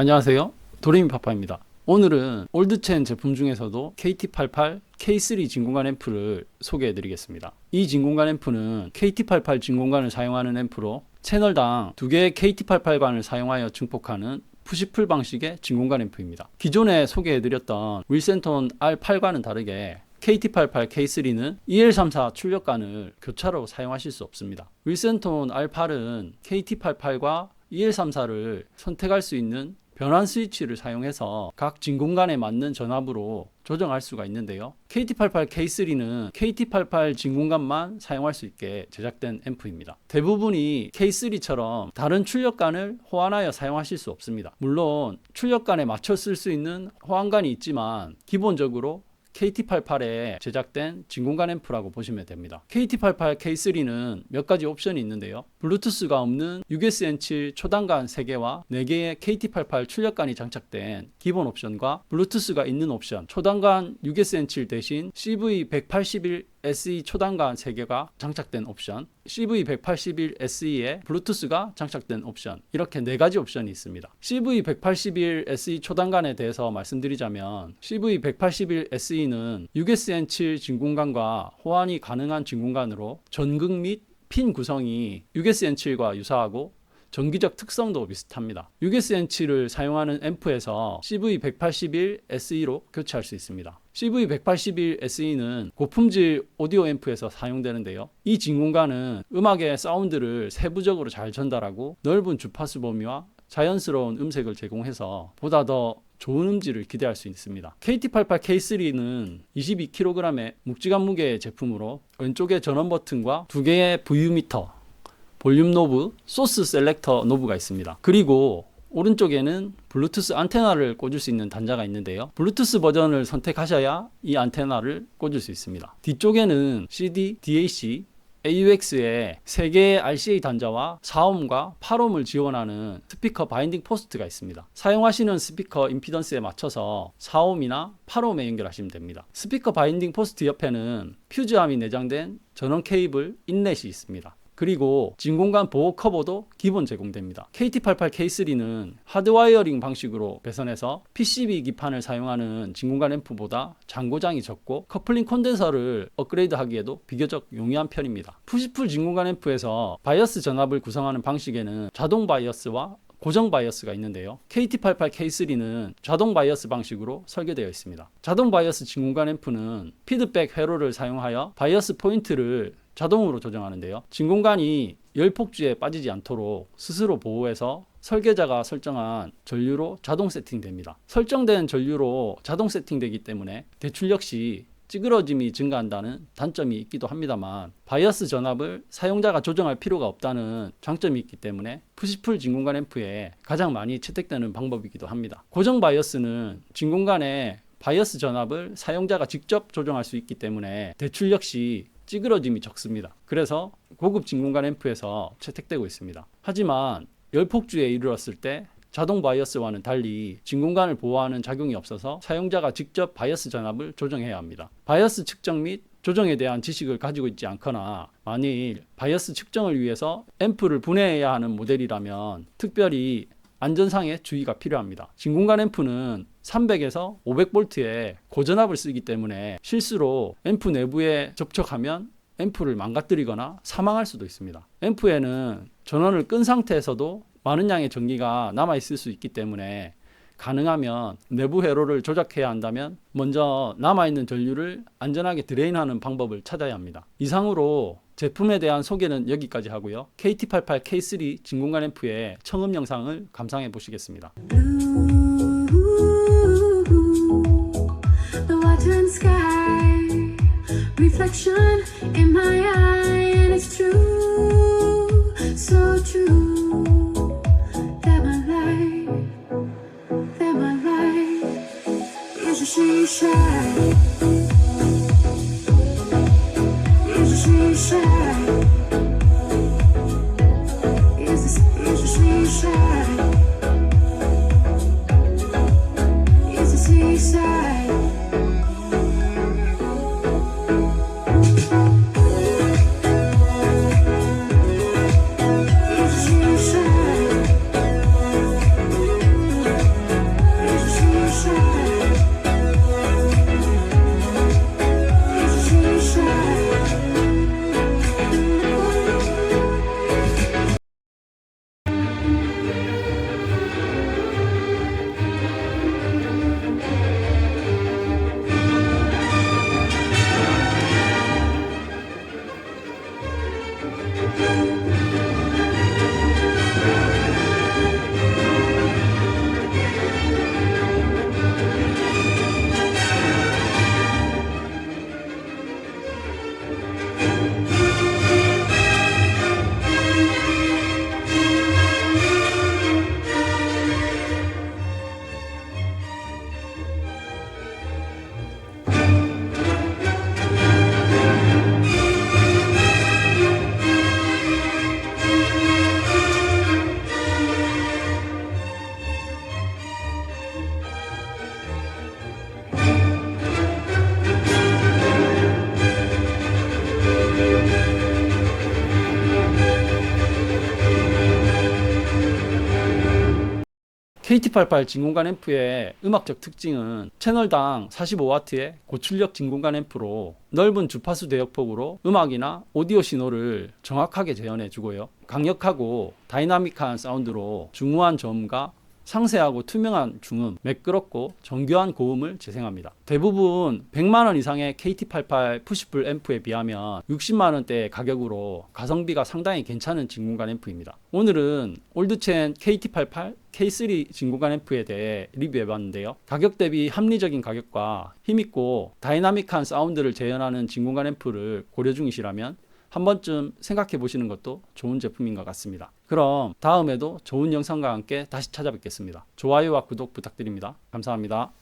안녕하세요. 도레미파파입니다. 오늘은 올드첸 제품 중에서도 KT88 K3 진공관 앰프를 소개해 드리겠습니다. 이 진공관 앰프는 KT88 진공관을 사용하는 앰프로 채널당 두 개의 KT88관을 사용하여 증폭하는 푸시풀 방식의 진공관 앰프입니다. 기존에 소개해 드렸던 윌센톤 R8과는 다르게 KT88 K3는 EL34 출력관을 교차로 사용하실 수 없습니다. 윌센톤 R8은 KT88과 EL34를 선택할 수 있는 변환 스위치를 사용해서 각 진공관에 맞는 전압으로 조정할 수가 있는데요. KT88 K3는 KT88 진공관만 사용할 수 있게 제작된 앰프입니다. 대부분이 K3처럼 다른 출력관을 호환하여 사용하실 수 없습니다. 물론 출력관에 맞춰 쓸 수 있는 호환관이 있지만 기본적으로 KT88에 제작된 진공관 앰프라고 보시면 됩니다. KT88 K3는 몇 가지 옵션이 있는데요. 블루투스가 없는 USN7 초단관 3개와 4개의 KT88 출력관이 장착된 기본 옵션과 블루투스가 있는 옵션, 초단관 USN7 대신 CV181 SE 초단관 3개가 장착된 옵션, CV181 SE에 블루투스가 장착된 옵션 이렇게 네 가지 옵션이 있습니다. CV181 SE 초단관에 대해서 말씀드리자면 CV181 SE는 USN7 진공관과 호환이 가능한 진공관으로 전극 및 핀 구성이 USN7과 유사하고 전기적 특성도 비슷합니다. USN7을 사용하는 앰프에서 CV181 SE로 교체할 수 있습니다. CV181 SE는 고품질 오디오 앰프에서 사용되는데요. 이 진공관은 음악의 사운드를 세부적으로 잘 전달하고 넓은 주파수 범위와 자연스러운 음색을 제공해서 보다 더 좋은 음질을 기대할 수 있습니다. KT88 K3는 22kg의 묵직한 무게의 제품으로 왼쪽에 전원 버튼과 두 개의 VU 미터, 볼륨 노브, 소스 셀렉터 노브가 있습니다. 그리고 오른쪽에는 블루투스 안테나를 꽂을 수 있는 단자가 있는데요. 블루투스 버전을 선택하셔야 이 안테나를 꽂을 수 있습니다. 뒤쪽에는 CD, DAC, AUX의 3개의 RCA 단자와 4옴과 8옴을 지원하는 스피커 바인딩 포스트가 있습니다. 사용하시는 스피커 임피던스에 맞춰서 4옴이나 8옴에 연결하시면 됩니다. 스피커 바인딩 포스트 옆에는 퓨즈암이 내장된 전원 케이블 인렛이 있습니다. 그리고 진공관 보호 커버도 기본 제공됩니다. KT88 K3는 하드와이어링 방식으로 배선해서 PCB 기판을 사용하는 진공관 앰프보다 장고장이 적고 커플링 콘덴서를 업그레이드 하기에도 비교적 용이한 편입니다. 푸시풀 진공관 앰프에서 바이어스 전압을 구성하는 방식에는 자동 바이어스와 고정 바이어스가 있는데요. KT88 K3는 자동 바이어스 방식으로 설계되어 있습니다. 자동 바이어스 진공관 앰프는 피드백 회로를 사용하여 바이어스 포인트를 자동으로 조정하는데요. 진공관이 열폭주에 빠지지 않도록 스스로 보호해서 설계자가 설정한 전류로 자동 세팅됩니다. 설정된 전류로 자동 세팅되기 때문에 대출 역시 찌그러짐이 증가한다는 단점이 있기도 합니다만 바이어스 전압을 사용자가 조정할 필요가 없다는 장점이 있기 때문에 푸시풀 진공관 앰프에 가장 많이 채택되는 방법이기도 합니다. 고정 바이어스는 진공관의 바이어스 전압을 사용자가 직접 조정할 수 있기 때문에 대출 역시 찌그러짐이 적습니다. 그래서 고급 진공관 앰프에서 채택되고 있습니다. 하지만 열폭주에 이르렀을 때 자동 바이어스와는 달리 진공관을 보호하는 작용이 없어서 사용자가 직접 바이어스 전압을 조정해야 합니다. 바이어스 측정 및 조정에 대한 지식을 가지고 있지 않거나 만일 바이어스 측정을 위해서 앰프를 분해해야 하는 모델이라면 특별히 안전상의 주의가 필요합니다. 진공관 앰프는 300에서 500볼트의 고전압을 쓰기 때문에 실수로 앰프 내부에 접촉하면 앰프를 망가뜨리거나 사망할 수도 있습니다. 앰프에는 전원을 끈 상태에서도 많은 양의 전기가 남아 있을 수 있기 때문에 가능하면 내부 회로를 조작해야 한다면 먼저 남아 있는 전류를 안전하게 드레인하는 방법을 찾아야 합니다. 이상으로 제품에 대한 소개는 여기까지 하고요. KT88 K3 진공관 앰프의 청음 영상을 감상해 보시겠습니다. the seaside KT88 진공관 앰프의 음악적 특징은 채널당 45W의 고출력 진공관 앰프로 넓은 주파수 대역폭으로 음악이나 오디오 신호를 정확하게 재현해 주고요. 강력하고 다이나믹한 사운드로 중후한 저음과 상세하고 투명한 중음, 매끄럽고 정교한 고음을 재생합니다. 대부분 100만 원 이상의 KT88 푸시풀 앰프에 비하면 60만 원대의 가격으로 가성비가 상당히 괜찮은 진공관 앰프입니다. 오늘은 올드첸 KT88 K3 진공관 앰프에 대해 리뷰해 봤는데요. 가격 대비 합리적인 가격과 힘있고 다이나믹한 사운드를 재현하는 진공관 앰프를 고려 중이시라면 한 번쯤 생각해 보시는 것도 좋은 제품인 것 같습니다. 그럼 다음에도 좋은 영상과 함께 다시 찾아뵙겠습니다. 좋아요와 구독 부탁드립니다. 감사합니다.